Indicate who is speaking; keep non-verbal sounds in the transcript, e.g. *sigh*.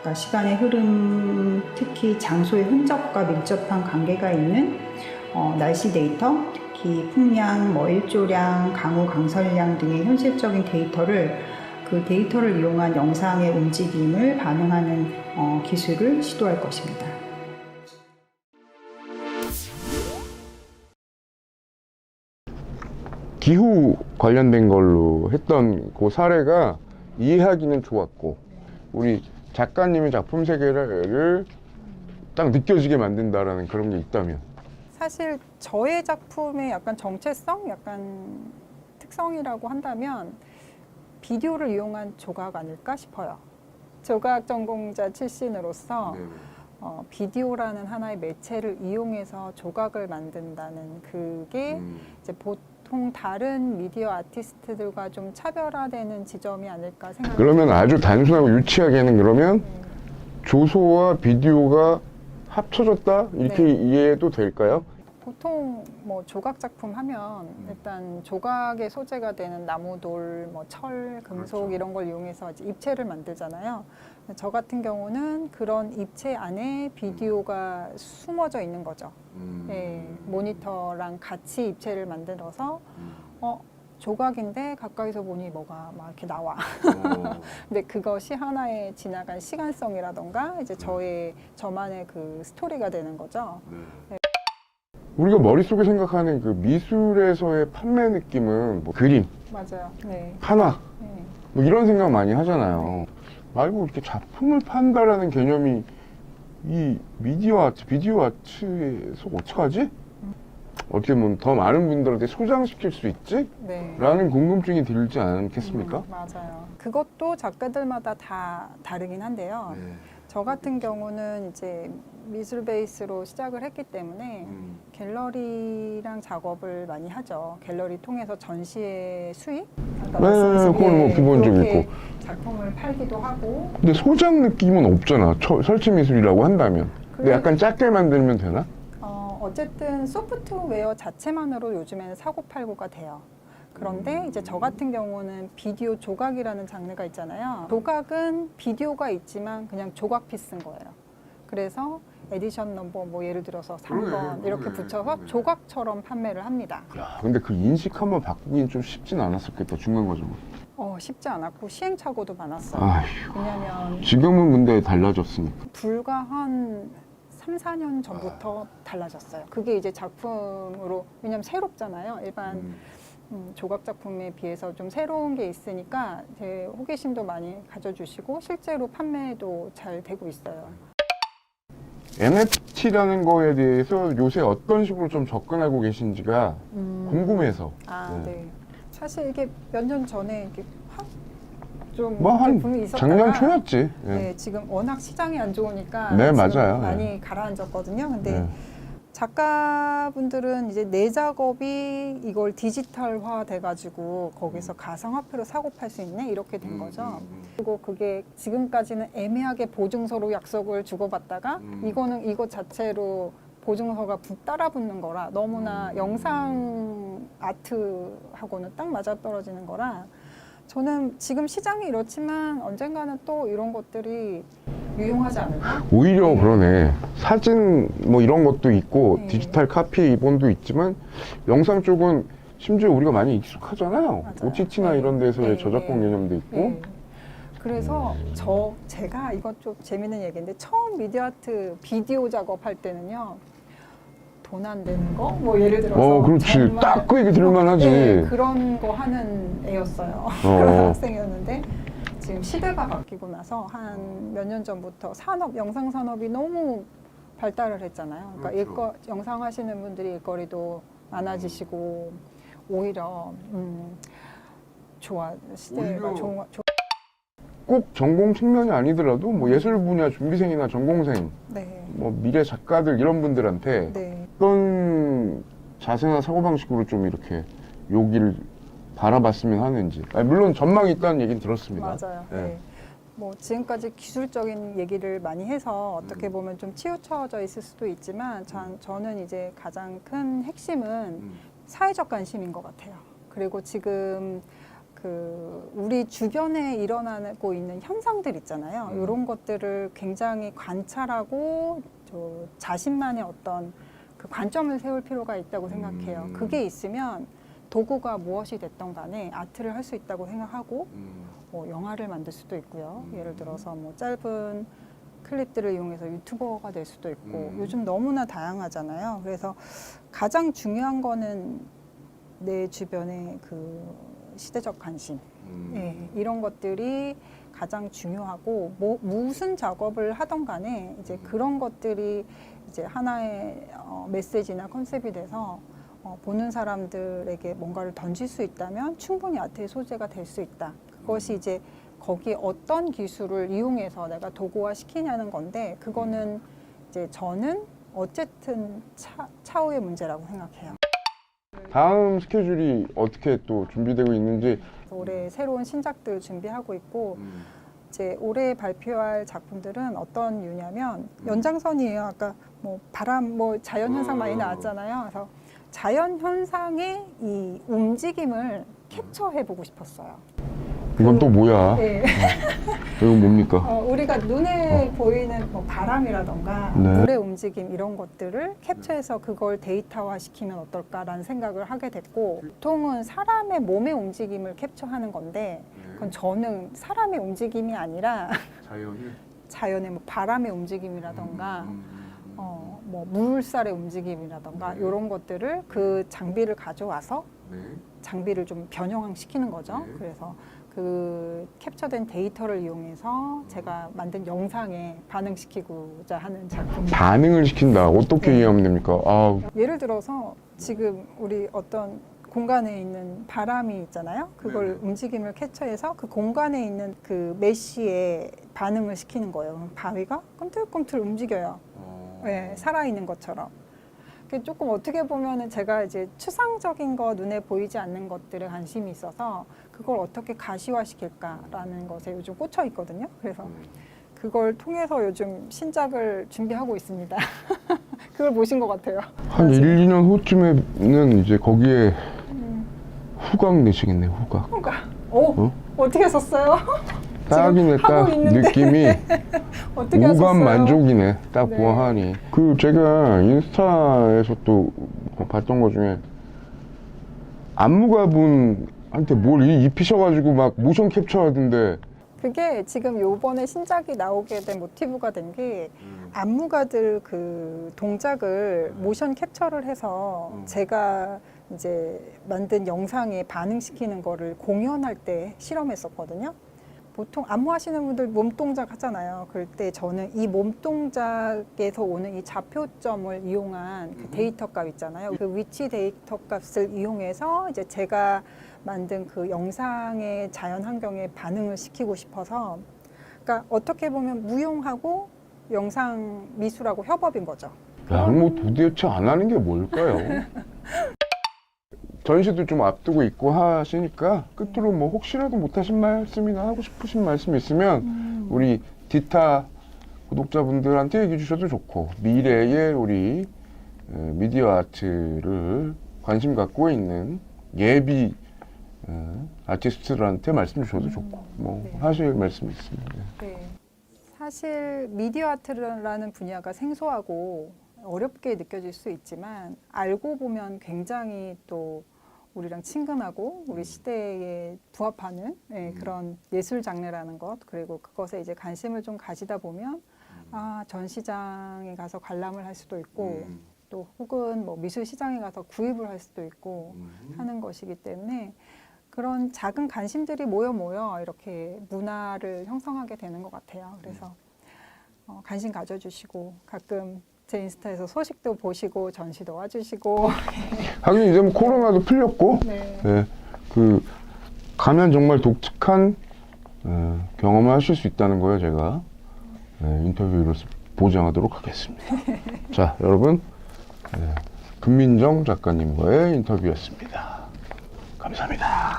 Speaker 1: 그러니까 시간의 흐름, 특히 장소의 흔적과 밀접한 관계가 있는 어, 날씨 데이터, 특히 풍량, 뭐 일조량, 강우 강설량 등의 현실적인 데이터를 그 데이터를 이용한 영상의 움직임을 반응하는 어, 기술을 시도할 것입니다.
Speaker 2: 기후 관련된 걸로 했던 그 사례가 이해하기는 좋았고 우리 작가님의 작품 세계를 딱 느껴지게 만든다라는 그런 게 있다면
Speaker 3: 사실 저의 작품의 약간 정체성, 약간 특성이라고 한다면 비디오를 이용한 조각 아닐까 싶어요. 조각 전공자 출신으로서 어, 비디오라는 하나의 매체를 이용해서 조각을 만든다는 그게
Speaker 2: 음.
Speaker 3: 이제 보통 다른 미디어 아티스트들과 좀 차별화되는 지점이 아닐까 생각합니다.
Speaker 2: 그러면 아주 단순하고 유치하게는 그러면 조소와 비디오가 합쳐졌다 이렇게
Speaker 3: 네.
Speaker 2: 이해해도 될까요?
Speaker 3: 보통 뭐 조각 작품 하면
Speaker 2: 음.
Speaker 3: 일단 조각의 소재가 되는 나무 돌, 뭐 철, 금속
Speaker 2: 그렇죠.
Speaker 3: 이런 걸 이용해서 이제 입체를 만들잖아요. 저 같은 경우는 그런 입체 안에 비디오가 숨어져 있는 거죠.
Speaker 2: 음.
Speaker 3: 예, 모니터랑 같이 입체를 만들어서 어 조각인데 가까이서 보니 뭐가 막 이렇게 나와.
Speaker 2: 어. *laughs*
Speaker 3: 근데 그것이 하나의 지나간 시간성이라던가 이제 저의 저만의 그 스토리가 되는 거죠.
Speaker 2: 우리가 머릿속에 생각하는 그 미술에서의 판매 느낌은 뭐 그림,
Speaker 3: 맞아요. 네.
Speaker 2: 한화
Speaker 3: 네.
Speaker 2: 뭐 이런 생각 많이 하잖아요. 말고 이렇게 작품을 판다라는 개념이 이 미디어 아트, 비디오 아트에서 어떡하지? 어떻게 보면 더 많은 분들한테 소장시킬 수 있지?
Speaker 3: 네.
Speaker 2: 라는 궁금증이 들지 않겠습니까?
Speaker 3: 음, 맞아요. 그것도 작가들마다 다 다르긴 한데요.
Speaker 2: 네.
Speaker 3: 저 같은 경우는 이제 미술 베이스로 시작을 했기 때문에
Speaker 2: 음.
Speaker 3: 갤러리랑 작업을 많이 하죠. 갤러리 통해서 전시의 수익? 아까
Speaker 2: 네,
Speaker 3: 말씀하신
Speaker 2: 그건 뭐
Speaker 3: 게
Speaker 2: 기본적이고.
Speaker 3: 그렇게 작품을 팔기도 하고
Speaker 2: 근데 소장 느낌은 없잖아. 처- 설치 미술이라고 한다면. 근데
Speaker 3: 그래-
Speaker 2: 약간 작게 만들면 되나?
Speaker 3: 어, 어쨌든 소프트웨어 자체만으로 요즘에는 사고 팔고가 돼요. 그런데 이제 저 같은 경우는 비디오 조각이라는 장르가 있잖아요. 조각은 비디오가 있지만 그냥 조각 피스인 거예요. 그래서 에디션 넘버 뭐 예를 들어서 3번
Speaker 2: 그래,
Speaker 3: 이렇게
Speaker 2: 그래,
Speaker 3: 붙여서
Speaker 2: 그래.
Speaker 3: 조각처럼 판매를 합니다.
Speaker 2: 야, 근데 그 인식 한번 바꾸긴 좀 쉽진 않았었겠다. 중간 과정은.
Speaker 3: 어, 쉽지 않았고 시행착오도 많았어요.
Speaker 2: 아휴.
Speaker 3: 왜냐하면
Speaker 2: 지금은 근데 달라졌으니까.
Speaker 3: 불과 한 3, 4년 전부터 달라졌어요. 그게 이제 작품으로 왜냐하면 새롭잖아요. 일반 음, 조각 작품에 비해서 좀 새로운 게 있으니까 제 호기심도 많이 가져주시고 실제로 판매도 잘 되고 있어요.
Speaker 2: NFT라는 거에 대해서 요새 어떤 식으로 좀 접근하고 계신지가 궁금해서.
Speaker 3: 아,
Speaker 2: 네.
Speaker 3: 네. 사실 이게 몇 년 전에 이렇게 확 좀
Speaker 2: 뭐한
Speaker 3: 붐이 있었다가
Speaker 2: 작년 초였지. 예.
Speaker 3: 네, 지금 워낙 시장이 안 좋으니까
Speaker 2: 네,
Speaker 3: 지금
Speaker 2: 맞아요.
Speaker 3: 많이
Speaker 2: 네.
Speaker 3: 가라앉았거든요. 근데
Speaker 2: 네.
Speaker 3: 작가분들은 이제 내 작업이 이걸 디지털화 돼가지고 거기서 가상화폐로 사고 팔 수 있네 이렇게 된 거죠. 그리고 그게 지금까지는 애매하게 보증서로 약속을 주고받다가
Speaker 2: 음.
Speaker 3: 이거는 이것 자체로 보증서가 붙- 따라붙는 거라 너무나
Speaker 2: 음.
Speaker 3: 영상 아트하고는 딱 맞아떨어지는 거라 저는 지금 시장이 이렇지만 언젠가는 또 이런 것들이 유용하지 않을까?
Speaker 2: 오히려
Speaker 3: 네.
Speaker 2: 그러네. 사진 뭐 이런 것도 있고
Speaker 3: 네.
Speaker 2: 디지털 카피 본도 있지만 영상 쪽은 심지어 우리가 많이 익숙하잖아요.
Speaker 3: 맞아요.
Speaker 2: OTT나
Speaker 3: 네.
Speaker 2: 이런 데서의
Speaker 3: 네,
Speaker 2: 저작권
Speaker 3: 네.
Speaker 2: 개념도 있고.
Speaker 3: 네. 그래서 저 제가 이건 좀 재밌는 얘기인데 처음 미디어 아트 비디오 작업할 때는요 돈 안 되는 거 뭐 예를 들어서
Speaker 2: 어, 그렇지.
Speaker 3: 정말
Speaker 2: 딱그 얘기 들을만 하지.
Speaker 3: 네, 그런 거 하는 애였어요 *laughs* 그런 학생이었는데 지금 시대가 바뀌고 나서 한 몇 년 전부터 산업 영상 산업이 너무 발달을 했잖아요. 그러니까
Speaker 2: 그렇죠.
Speaker 3: 일거 영상 하시는 분들이 일거리도 많아지시고 오히려 음, 좋아 시대가
Speaker 2: 오히려
Speaker 3: 좋은 거- 좋-
Speaker 2: 꼭 전공 측면이 아니더라도 뭐 예술 분야 준비생이나 전공생,
Speaker 3: 네.
Speaker 2: 뭐 미래 작가들 이런 분들한테
Speaker 3: 네.
Speaker 2: 어떤 자세나 사고방식으로 좀 이렇게 여기를 바라봤으면 하는지. 아니, 물론 전망이 있다는 얘기는 들었습니다.
Speaker 3: 맞아요.
Speaker 2: 네.
Speaker 3: 네. 뭐 지금까지 기술적인 얘기를 많이 해서 어떻게
Speaker 2: 음.
Speaker 3: 보면 좀 치우쳐져 있을 수도 있지만 전, 저는 이제 가장 큰 핵심은
Speaker 2: 음.
Speaker 3: 사회적 관심인 것 같아요. 그리고 지금 그 우리 주변에 일어나고 있는 현상들 있잖아요.
Speaker 2: 음.
Speaker 3: 이런 것들을 굉장히 관찰하고 저 자신만의 어떤 그 관점을 세울 필요가 있다고 생각해요.
Speaker 2: 음.
Speaker 3: 그게 있으면 도구가 무엇이 됐던 간에 아트를 할 수 있다고 생각하고 뭐 영화를 만들 수도 있고요.
Speaker 2: 음.
Speaker 3: 예를 들어서 뭐 짧은 클립들을 이용해서 유튜버가 될 수도 있고
Speaker 2: 음.
Speaker 3: 요즘 너무나 다양하잖아요. 그래서 가장 중요한 거는 내 주변의 그 시대적 관심,
Speaker 2: 음.
Speaker 3: 예, 이런 것들이 가장 중요하고 뭐, 무슨 작업을 하던 간에 이제
Speaker 2: 음.
Speaker 3: 그런 것들이 이제 하나의 어, 메시지나 컨셉이 돼서 어, 보는 사람들에게 뭔가를 던질 수 있다면 충분히 아트의 소재가 될 수 있다. 그것이 이제 거기에 어떤 기술을 이용해서 내가 도구화 시키냐는 건데 그거는 이제 저는 어쨌든 차, 차후의 문제라고 생각해요.
Speaker 2: 다음 스케줄이 어떻게 또 준비되고 있는지
Speaker 3: 올해 새로운 신작들 준비하고 있고
Speaker 2: 음.
Speaker 3: 이제 올해 발표할 작품들은 어떤 유냐면
Speaker 2: 음.
Speaker 3: 연장선이에요. 아까 뭐 바람, 뭐 자연 현상 많이
Speaker 2: 음.
Speaker 3: 나왔잖아요. 그래서 자연 현상의 이 움직임을 캡처해 보고 싶었어요.
Speaker 2: 이건 또 뭐야?
Speaker 3: 네.
Speaker 2: 이건 뭡니까?
Speaker 3: 어, 우리가 눈에 보이는 뭐 바람이라던가
Speaker 2: 네.
Speaker 3: 물의 움직임 이런 것들을 캡처해서 그걸 데이터화 시키면 어떨까라는 생각을 하게 됐고 보통은 사람의 몸의 움직임을 캡처하는 건데 그건 저는 사람의 움직임이 아니라
Speaker 2: 자연이
Speaker 3: 자연의 뭐 바람의 움직임이라던가
Speaker 2: 음,
Speaker 3: 어, 뭐 물살의 움직임이라던가
Speaker 2: 네.
Speaker 3: 이런 것들을 그 장비를 가져와서
Speaker 2: 네.
Speaker 3: 장비를 좀 변형시키는 거죠.
Speaker 2: 네.
Speaker 3: 그래서 그 캡처된 데이터를 이용해서 제가 만든 영상에 반응시키고자 하는 작품.
Speaker 2: 반응을 시킨다. 어떻게
Speaker 3: 네.
Speaker 2: 이해하면 됩니까? 아,
Speaker 3: 예를 들어서 지금 우리 어떤 공간에 있는 바람이 있잖아요. 그걸
Speaker 2: 네네.
Speaker 3: 움직임을 캡처해서 그 공간에 있는 그 메쉬에 반응을 시키는 거예요. 바위가 꿈틀꿈틀 움직여요.
Speaker 2: 어.
Speaker 3: 네, 살아있는 것처럼. 그 조금 어떻게 보면은 제가 이제 추상적인 거 눈에 보이지 않는 것들에 관심이 있어서 그걸 어떻게 가시화시킬까라는 것에 요즘 꽂혀 있거든요. 그래서
Speaker 2: 음.
Speaker 3: 그걸 통해서 요즘 신작을 준비하고 있습니다. *laughs* 그걸 보신 것 같아요.
Speaker 2: 한 1, 2년 후쯤에는 이제 거기에
Speaker 3: 음,
Speaker 2: 후각 내시겠네, 후각.
Speaker 3: 그러니까 오
Speaker 2: 어?
Speaker 3: 어떻게 썼어요? *laughs*
Speaker 2: 딱이네, 딱. 느낌이? *laughs* 무감 만족이네, 딱
Speaker 3: 네.
Speaker 2: 보아하니. 그 제가 인스타에서 또 봤던 것 중에 안무가분한테 뭘 이- 입히셔가지고 막 모션 캡처 하던데
Speaker 3: 그게 지금 요번에 신작이 나오게 된 모티브가 된 게 안무가들 그 동작을 모션 캡처를 해서
Speaker 2: 음.
Speaker 3: 제가 이제 만든 영상에 반응시키는 거를 공연할 때 실험했었거든요. 보통 안무하시는 분들 몸 동작 하잖아요. 그럴 때 저는 이 몸 동작에서 오는 이 좌표점을 이용한 그
Speaker 2: 음.
Speaker 3: 데이터 값 있잖아요. 그 위치 데이터 값을 이용해서 이제 제가 만든 그 영상의 자연 환경에 반응을 시키고 싶어서 그러니까 어떻게 보면 무용하고 영상 미술하고 협업인 거죠.
Speaker 2: 야, 뭐 도대체 안 하는 게 뭘까요? *laughs* 전시도 좀 앞두고 있고 하시니까 끝으로 뭐 혹시라도 못하신 말씀이나 하고 싶으신 말씀 있으면 우리 디타 구독자분들한테 얘기해 주셔도 좋고 미래의 우리 어, 미디어 아트를 관심 갖고 있는 예비 어, 아티스트들한테 말씀 주셔도 좋고 뭐
Speaker 3: 네.
Speaker 2: 하실 말씀 네.
Speaker 3: 네. 사실 미디어 아트라는 분야가 생소하고 어렵게 느껴질 수 있지만 알고 보면 굉장히 또 우리랑 친근하고 우리 시대에 부합하는 예, 그런 예술 장르라는 것 그리고 그것에 이제 관심을 좀 가지다 보면 아 전시장에 가서 관람을 할 수도 있고
Speaker 2: 음.
Speaker 3: 또 혹은 뭐 미술 시장에 가서 구입을 할 수도 있고
Speaker 2: 음.
Speaker 3: 하는 것이기 때문에 그런 작은 관심들이 모여 모여 이렇게 문화를 형성하게 되는 것 같아요. 그래서 어, 관심 가져주시고 가끔 제 인스타에서 소식도 보시고 전시도 와주시고 *laughs*
Speaker 2: 하긴 이제 뭐 코로나도 풀렸고
Speaker 3: 네.
Speaker 2: 네, 그 가면 정말 독특한 어, 경험을 하실 수 있다는 거예요, 제가 네, 인터뷰로 보장하도록 하겠습니다. *laughs* 자, 여러분, 네, 금민정 작가님과의 인터뷰였습니다.
Speaker 3: 감사합니다.